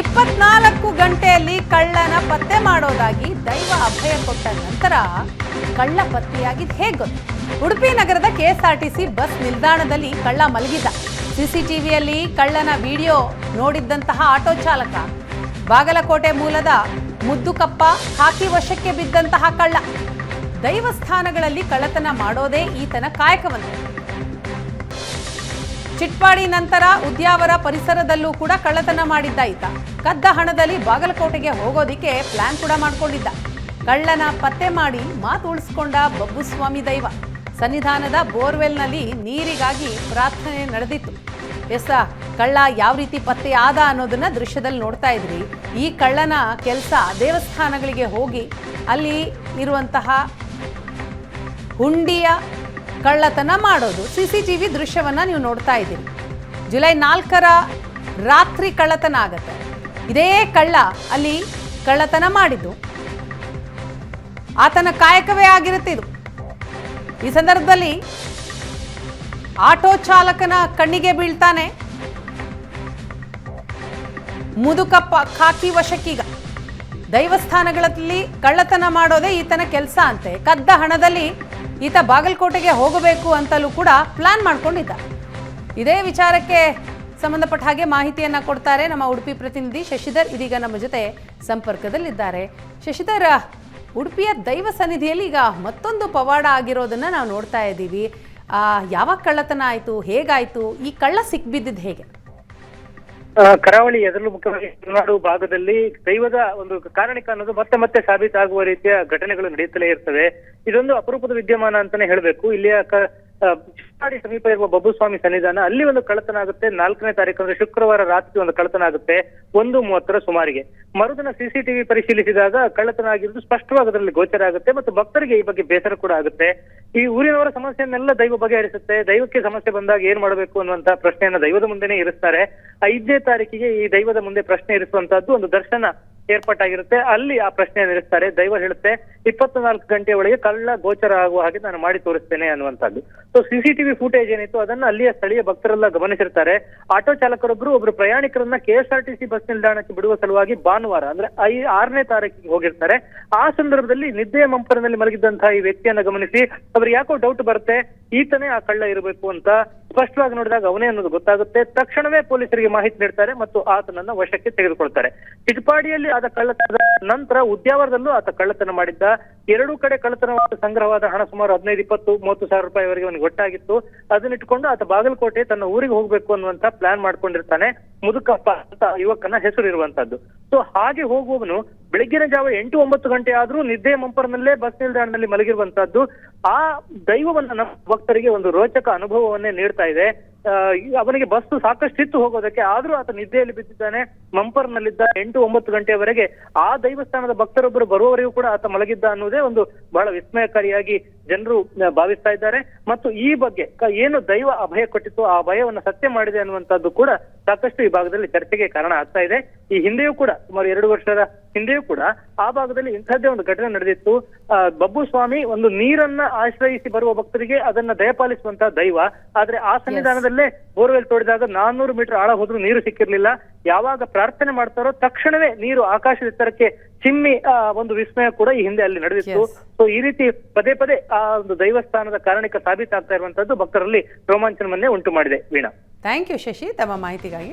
ಇಪ್ಪತ್ನಾಲ್ಕು ಗಂಟೆಯಲ್ಲಿ ಕಳ್ಳನ ಪತ್ತೆ ಮಾಡೋದಾಗಿ ದೈವ ಅಭಯ ಕೊಟ್ಟ ನಂತರ ಕಳ್ಳ ಪತ್ತೆಯಾಗಿದ್ದು ಹೇಗೆ ಉಡುಪಿ ನಗರದ ಕೆಎಸ್ಆರ್ಟಿಸಿ ಬಸ್ ನಿಲ್ದಾಣದಲ್ಲಿ ಕಳ್ಳ ಮಲಗಿದ್ದ ಸಿಸಿಟಿವಿಯಲ್ಲಿ ಕಳ್ಳನ ವಿಡಿಯೋ ನೋಡಿದ್ದಂತಹ ಆಟೋ ಚಾಲಕ, ಬಾಗಲಕೋಟೆ ಮೂಲದ ಮುದ್ದುಕಪ್ಪ ಹಾಕಿ ವಶಕ್ಕೆ ಬಿದ್ದಂತಹ ಕಳ್ಳ. ದೈವಸ್ಥಾನಗಳಲ್ಲಿ ಕಳ್ಳತನ ಮಾಡೋದೇ ಈತನ ಕಾಯಕವಂತೆ ಚಿಟ್ಪಾಡಿ ನಂತರ ಉದ್ಯಾವರ ಪರಿಸರದಲ್ಲೂ ಕೂಡ ಕಳ್ಳತನ ಮಾಡಿದ್ದ ಈತ. ಕದ್ದ ಹಣದಲ್ಲಿ ಬಾಗಲಕೋಟೆಗೆ ಹೋಗೋದಿಕ್ಕೆ ಪ್ಲಾನ್ ಕೂಡ ಮಾಡಿಕೊಂಡಿದ್ದ. ಕಳ್ಳನ ಪತ್ತೆ ಮಾಡಿ ಮಾತು ಉಳಿಸ್ಕೊಂಡ ಬಬ್ಬುಸ್ವಾಮಿ ದೈವ. ಸನ್ನಿಧಾನದ ಬೋರ್ವೆಲ್ನಲ್ಲಿ ನೀರಿಗಾಗಿ ಪ್ರಾರ್ಥನೆ ನಡೆದಿತ್ತು. ಎಸ್ ಕಳ್ಳ ಯಾವ ರೀತಿ ಪತ್ತೆ ಆದ ಅನ್ನೋದನ್ನ ದೃಶ್ಯದಲ್ಲಿ ನೋಡ್ತಾ ಇದ್ರಿ. ಈ ಕಳ್ಳನ ಕೆಲಸ ದೇವಸ್ಥಾನಗಳಿಗೆ ಹೋಗಿ ಅಲ್ಲಿ ಇರುವಂತಹ ಹುಂಡಿಯ ಕಳ್ಳತನ ಮಾಡೋದು. ಸಿ ಸಿ ಟಿ ವಿ ದೃಶ್ಯವನ್ನು ನೀವು ನೋಡ್ತಾ ಇದ್ದೀರಿ. ಜುಲೈ ನಾಲ್ಕರ ರಾತ್ರಿ ಕಳ್ಳತನ ಆಗುತ್ತೆ. ಇದೇ ಕಳ್ಳ ಅಲ್ಲಿ ಕಳ್ಳತನ ಮಾಡಿದ್ದು. ಆತನ ಕಾಯಕವೇ ಆಗಿರುತ್ತೆ ಇದು. ಈ ಸಂದರ್ಭದಲ್ಲಿ ಆಟೋ ಚಾಲಕನ ಕಣ್ಣಿಗೆ ಬೀಳ್ತಾನೆ. ಮುದುಕಪ್ಪ ಖಾಕಿ ವಶಕ್ಕೀಗ ದೈವಸ್ಥಾನಗಳಲ್ಲಿ ಕಳ್ಳತನ ಮಾಡೋದೇ ಈತನ ಕೆಲಸ ಅಂತೆ. ಕದ್ದ ಹಣದಲ್ಲಿ ಈತ ಬಾಗಲಕೋಟೆಗೆ ಹೋಗಬೇಕು ಅಂತಲೂ ಕೂಡ ಪ್ಲಾನ್ ಮಾಡ್ಕೊಂಡಿದ್ದ. ಇದೇ ವಿಚಾರಕ್ಕೆ ಸಂಬಂಧಪಟ್ಟ ಹಾಗೆ ಮಾಹಿತಿಯನ್ನ ಕೊಡ್ತಾರೆ ನಮ್ಮ ಉಡುಪಿ ಪ್ರತಿನಿಧಿ ಶಶಿಧರ್. ಇದೀಗ ನಮ್ಮ ಜೊತೆ ಸಂಪರ್ಕದಲ್ಲಿದ್ದಾರೆ. ಶಶಿಧರ್, ಉಡುಪಿಯ ದೈವ ಸನ್ನಿಧಿಯಲ್ಲಿ ಈಗ ಮತ್ತೊಂದು ಪವಾಡ ಆಗಿರೋದನ್ನ ನಾವು ನೋಡ್ತಾ ಇದ್ದೀವಿ. ಯಾವಾಗ ಕಳ್ಳತನ ಆಯಿತು, ಹೇಗಾಯಿತು, ಈ ಕಳ್ಳ ಸಿಕ್ಬಿದ್ದಿದ್ದು ಹೇಗೆ? ಕರಾವಳಿ ಎದುರು ಮುಖ್ಯವಾಗಿ ಮಲೆನಾಡು ಭಾಗದಲ್ಲಿ ದೈವದ ಒಂದು ಕಾರಣಿಕ ಅನ್ನೋದು ಮತ್ತೆ ಮತ್ತೆ ಸಾಬೀತಾಗುವ ರೀತಿಯ ಘಟನೆಗಳು ನಡೆಯುತ್ತಲೇ ಇರ್ತವೆ. ಇದೊಂದು ಅಪರೂಪದ ವಿದ್ಯಮಾನ ಅಂತಾನೆ ಹೇಳ್ಬೇಕು. ಇಲ್ಲಿಯ ಚಿಟ್ಟಾಡಿ ಸಮೀಪ ಇರುವ ಬಬ್ಬುಸ್ವಾಮಿ ಸನ್ನಿಧಾನ ಅಲ್ಲಿ ಒಂದು ಕಳತನ ಆಗುತ್ತೆ. ನಾಲ್ಕನೇ ತಾರೀಕು ಅಂದ್ರೆ ಶುಕ್ರವಾರ ರಾತ್ರಿ ಒಂದು ಕಳತನ ಆಗುತ್ತೆ ಒಂದು ಮೂವತ್ತರ ಸುಮಾರಿಗೆ. ಮರುದಿನ ಸಿಸಿಟಿವಿ ಪರಿಶೀಲಿಸಿದಾಗ ಕಳ್ಳತನ ಆಗಿರುವುದು ಸ್ಪಷ್ಟವಾಗಿ ಅದರಲ್ಲಿ ಗೋಚರ ಆಗುತ್ತೆ ಮತ್ತು ಭಕ್ತರಿಗೆ ಈ ಬಗ್ಗೆ ಬೇಸರ ಕೂಡ ಆಗುತ್ತೆ. ಈ ಊರಿನವರ ಸಮಸ್ಯೆಯನ್ನೆಲ್ಲ ದೈವ ಬಗೆಹರಿಸುತ್ತೆ, ದೈವಕ್ಕೆ ಸಮಸ್ಯೆ ಬಂದಾಗ ಏನ್ ಮಾಡಬೇಕು ಅನ್ನುವಂತ ಪ್ರಶ್ನೆಯನ್ನ ದೈವದ ಮುಂದೆನೆ ಇರಿಸ್ತಾರೆ. ಐದನೇ ತಾರೀಕಿಗೆ ಈ ದೈವದ ಮುಂದೆ ಪ್ರಶ್ನೆ ಇರಿಸುವಂತಹದ್ದು ಒಂದು ದರ್ಶನ. ಏರ್ಪಾಟಾಗಿರುತ್ತೆ. ಅಲ್ಲಿ ಆ ಪ್ರಶ್ನೆ ನಿಲ್ಲಿಸ್ತಾರೆ. ದೈವ ಹೇಳುತ್ತೆ, ಇಪ್ಪತ್ನಾಲ್ಕು ಗಂಟೆ ಒಳಗೆ ಕಳ್ಳ ಗೋಚರ ಆಗುವ ಹಾಗೆ ನಾನು ಮಾಡಿ ತೋರಿಸ್ತೇನೆ ಅನ್ನುವಂಥದ್ದು. ಸೊ ಸಿಸಿಟಿವಿ ಫುಟೇಜ್ ಏನಿತ್ತು, ಅದನ್ನ ಅಲ್ಲಿಯ ಸ್ಥಳೀಯ ಭಕ್ತರೆಲ್ಲ ಗಮನಿಸಿರ್ತಾರೆ. ಆಟೋ ಚಾಲಕರೊಬ್ಬರು ಒಬ್ರು ಪ್ರಯಾಣಿಕರನ್ನ ಕೆಎಸ್ಆರ್ಟಿಸಿ ಬಸ್ ನಿಲ್ದಾಣಕ್ಕೆ ಬಿಡುವ ಸಲುವಾಗಿ ಭಾನುವಾರ, ಅಂದ್ರೆ ಐ ಆರನೇ ತಾರೀಕಿಗೆ ಹೋಗಿರ್ತಾರೆ. ಆ ಸಂದರ್ಭದಲ್ಲಿ ನಿದ್ದೆಯ ಮಂಪರದಲ್ಲಿ ಮಲಗಿದ್ದಂತಹ ಈ ವ್ಯಕ್ತಿಯನ್ನ ಗಮನಿಸಿ, ಅವ್ರಿಗೆ ಯಾಕೋ ಡೌಟ್ ಬರುತ್ತೆ? ಈತನೇ ಆ ಕಳ್ಳ ಇರಬೇಕು ಅಂತ ಸ್ಪಷ್ಟವಾಗಿ ನೋಡಿದಾಗ ಅವನೇ ಅನ್ನೋದು ಗೊತ್ತಾಗುತ್ತೆ. ತಕ್ಷಣವೇ ಪೊಲೀಸರಿಗೆ ಮಾಹಿತಿ ನೀಡ್ತಾರೆ ಮತ್ತು ಆತನನ್ನ ವಶಕ್ಕೆ ತೆಗೆದುಕೊಳ್ತಾರೆ. ಚಿಟ್ಪಾಡಿಯಲ್ಲಿ ಆದ ಕಳ್ಳತನದ ನಂತರ ಉದ್ಯಾವರದಲ್ಲೂ ಆತ ಕಳ್ಳತನ ಮಾಡಿದ್ದ. ಎರಡೂ ಕಡೆ ಕಳ್ಳತನವಾದ ಸಂಗ್ರಹವಾದ ಹಣ ಸುಮಾರು ಹದಿನೈದು, ಇಪ್ಪತ್ತು, ಮೂವತ್ತು ಸಾವಿರ ರೂಪಾಯಿವರೆಗೆ ಅವನಿಗೆ ಒಟ್ಟಾಗಿತ್ತು. ಅದನ್ನಿಟ್ಟುಕೊಂಡು ಆತ ಬಾಗಲಕೋಟೆ ತನ್ನ ಊರಿಗೆ ಹೋಗ್ಬೇಕು ಅನ್ನುವಂತ ಪ್ಲಾನ್ ಮಾಡ್ಕೊಂಡಿರ್ತಾನೆ. ಮುದುಕಪ್ಪ ಅಂತ ಯುವಕನ ಹೆಸರು ಇರುವಂತದ್ದು ಸೊ ಹಾಗೆ ಹೋಗುವವನು ಬೆಳಗ್ಗಿನ ಜಾವ ಎಂಟು ಒಂಬತ್ತು ಗಂಟೆ ಆದ್ರೂ ನಿದ್ದೆ ಮಂಪರ್ನಲ್ಲೇ ಬಸ್ ನಿಲ್ದಾಣದಲ್ಲಿ ಮಲಗಿರುವಂತಹದ್ದು, ಆ ದೈವವನ್ನ ನಮ್ಮ ಭಕ್ತರಿಗೆ ಒಂದು ರೋಚಕ ಅನುಭವವನ್ನೇ ನೀಡ್ತಾ ಇದೆ. ಅವನಿಗೆ ಬಸ್ ಸಾಕಷ್ಟಿತ್ತು ಹೋಗೋದಕ್ಕೆ. ಆದ್ರೂ ಆತ ನಿದ್ದೆಯಲ್ಲಿ ಬಿದ್ದಿದ್ದಾನೆ ಮಂಪರ್ನಲ್ಲಿದ್ದ ಎಂಟು ಒಂಬತ್ತು ಗಂಟೆಯವರೆಗೆ ಆ ದೈವಸ್ಥಾನದ ಭಕ್ತರೊಬ್ಬರು ಬರುವವರೆಗೂ ಕೂಡ ಆತ ಮಲಗಿದ್ದ ಅನ್ನೋದೇ ಒಂದು ಬಹಳ ವಿಸ್ಮಯಕಾರಿಯಾಗಿ ಜನರು ಭಾವಿಸ್ತಾ ಇದ್ದಾರೆ. ಮತ್ತು ಈ ಬಗ್ಗೆ ಏನು ದೈವ ಅಭಯ ಕೊಟ್ಟಿತ್ತು ಆ ಭಯವನ್ನು ಸತ್ಯ ಮಾಡಿದೆ ಅನ್ನುವಂಥದ್ದು ಕೂಡ ಸಾಕಷ್ಟು ಈ ಭಾಗದಲ್ಲಿ ಚರ್ಚೆಗೆ ಕಾರಣ ಆಗ್ತಾ ಇದೆ. ಈ ಹಿಂದೆಯೂ ಕೂಡ ಸುಮಾರು ಎರಡು ವರ್ಷದ ಹಿಂದೆಯೂ ಕೂಡ ಆ ಭಾಗದಲ್ಲಿ ಇಂಥದ್ದೇ ಒಂದು ಘಟನೆ ನಡೆದಿತ್ತು. ಆ, ಬಬ್ಬು ಸ್ವಾಮಿ ಒಂದು ನೀರನ್ನ ಆಶ್ರಯಿಸಿ ಬರುವ ಭಕ್ತರಿಗೆ ಅದನ್ನ ದಯಪಾಲಿಸುವಂತಹ ದೈವ. ಆದ್ರೆ ಆ ಸನ್ನಿಧಾನದಲ್ಲೇ ಬೋರ್ವೆಲ್ ತೋಡಿದಾಗ ನಾನ್ನೂರು ಮೀಟರ್ ಆಳ ಹೋದ್ರೂ ನೀರು ಸಿಕ್ಕಿರ್ಲಿಲ್ಲ. ಯಾವಾಗ ಪ್ರಾರ್ಥನೆ ಮಾಡ್ತಾರೋ ತಕ್ಷಣವೇ ನೀರು ಆಕಾಶದ ಎತ್ತರಕ್ಕೆ ಚಿಮ್ಮಿ ಆ ಒಂದು ವಿಸ್ಮಯ ಕೂಡ ಈ ಹಿಂದೆ ಅಲ್ಲಿ ನಡೆದಿತ್ತು. ಸೊ ಈ ರೀತಿ ಪದೇ ಪದೇ ಆ ಒಂದು ದೈವಸ್ಥಾನದ ಕಾರಣಿಕ ಸಾಬೀತಾಗ್ತಾ ಇರುವಂತದ್ದು ಭಕ್ತರಲ್ಲಿ ರೋಮಾಂಚನವನ್ನೇ ಉಂಟು ಮಾಡಿದೆ ವೀಣಾ. Thank you Shashi. ತಮ್ಮ ಮಾಹಿತಿಗಾಗಿ.